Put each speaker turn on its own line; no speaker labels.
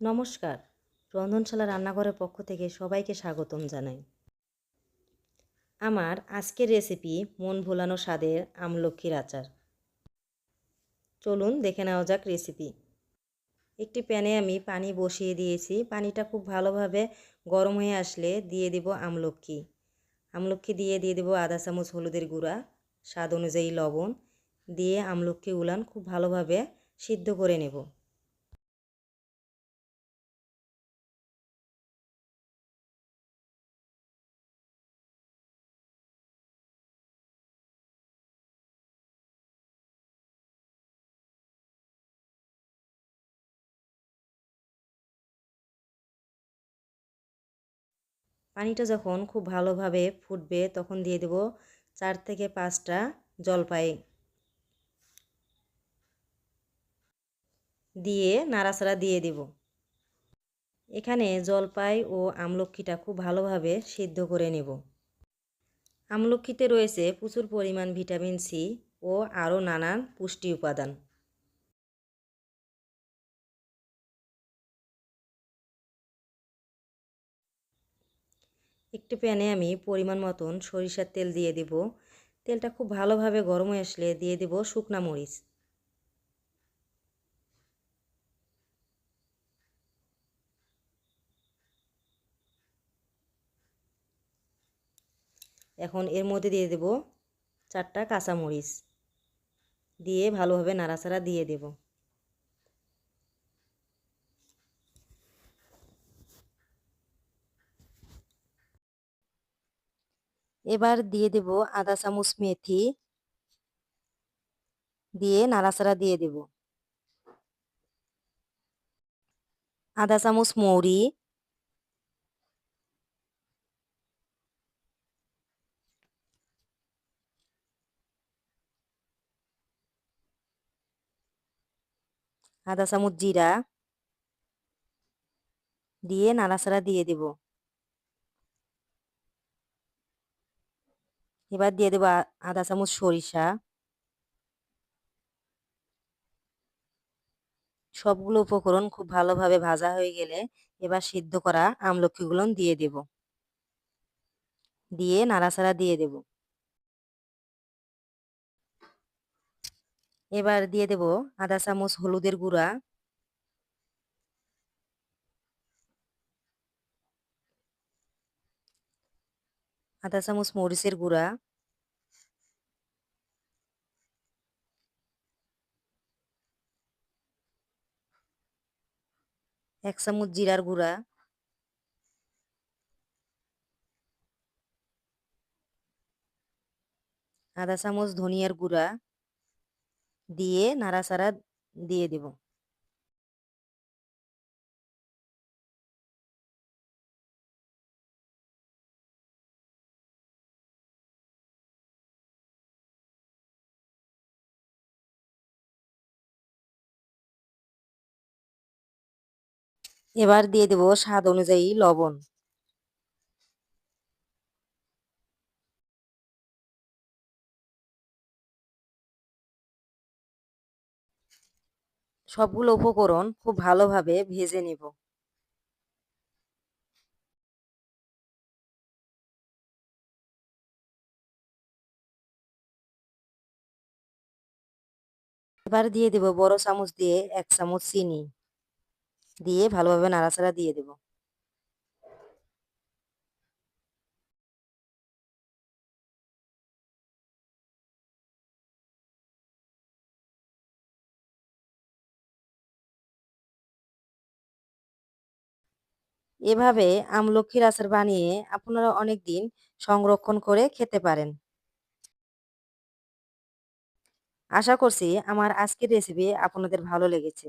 নমস্কার। রন্ধনশালা রান্নাঘরের পক্ষ থেকে সবাইকে স্বাগতম জানাই। আমার আজকের রেসিপি মন ভোলানো স্বাদের আমলক্ষীর আচার। চলুন দেখে নেওয়া যাক রেসিপি একটি প্যানে আমি পানি বসিয়ে দিয়েছি। পানিটা খুব ভালোভাবে গরম হয়ে আসলে দিয়ে দেব আমলক্ষী। আমলক্ষী দিয়ে দিয়ে দেবো আধা চামচ হলুদের গুঁড়া, স্বাদ অনুযায়ী লবণ। দিয়ে আমলক্ষী উলান খুব ভালোভাবে সিদ্ধ করে নেব। পানিটা যখন খুব ভালোভাবে ফুটবে, তখন দিয়ে দেব চার থেকে পাঁচটা জলপাই। দিয়ে নাড়াচাড়া দিয়ে দেব। এখানে জলপাই ও আমলক্ষীটা খুব ভালোভাবে সিদ্ধ করে নেব। আমলক্ষীতে রয়েছে প্রচুর পরিমাণ ভিটামিন সি ও আরও নানান পুষ্টি উপাদান। একটি প্যানে আমি পরিমাণ মতন সরিষার তেল দিয়ে দেব। তেলটা খুব ভালোভাবে গরম হয়ে আসলে দিয়ে দেব শুকনা মরিচ। এখন এর মধ্যে দিয়ে দেব চারটা কাঁচামরিচ। দিয়ে ভালোভাবে নাড়াচাড়া দিয়ে দেব। এবার দিয়ে দেব আদা চামচ মেথি দিয়ে নাড়াচাড়া দিয়ে দেব। আদা চামচ মৌরি আদা চামচ জিরা দিয়ে নাড়াচাড়া দিয়ে দেব। এবার দিয়ে দেবো আধা চামচ সরিষা। সবগুলো উপকরণ খুব ভালোভাবে ভাজা হয়ে গেলে এবার সিদ্ধ করা আমলক্ষীগুলো দিয়ে দেব। দিয়ে নাড়াচাড়া দিয়ে দেব। এবার দিয়ে দেব আধা চামচ হলুদের গুঁড়া। আধা চামচ মরিচের গুঁড়া এক চামচ জিরার গুঁড়া আধা চামচ ধনিয়ার গুঁড়া দিয়ে নাড়াচাড়া দিয়ে দেব এবার দিয়ে দেব স্বাদ অনুযায়ী লবণ। সবগুলো উপকরণ খুব ভালোভাবে ভেজে নেব। এবার দিয়ে দেব বড় চামচ দিয়ে এক চামচ চিনি। দিয়ে ভালোভাবে নাড়াচাড়া দিয়ে দেব। এভাবে আমলক্ষীর আচার বানিয়ে আপনারা অনেক দিন সংরক্ষণ করে খেতে পারেন। আশা করছি আমার আজকের রেসিপি আপনাদের ভালো লেগেছে।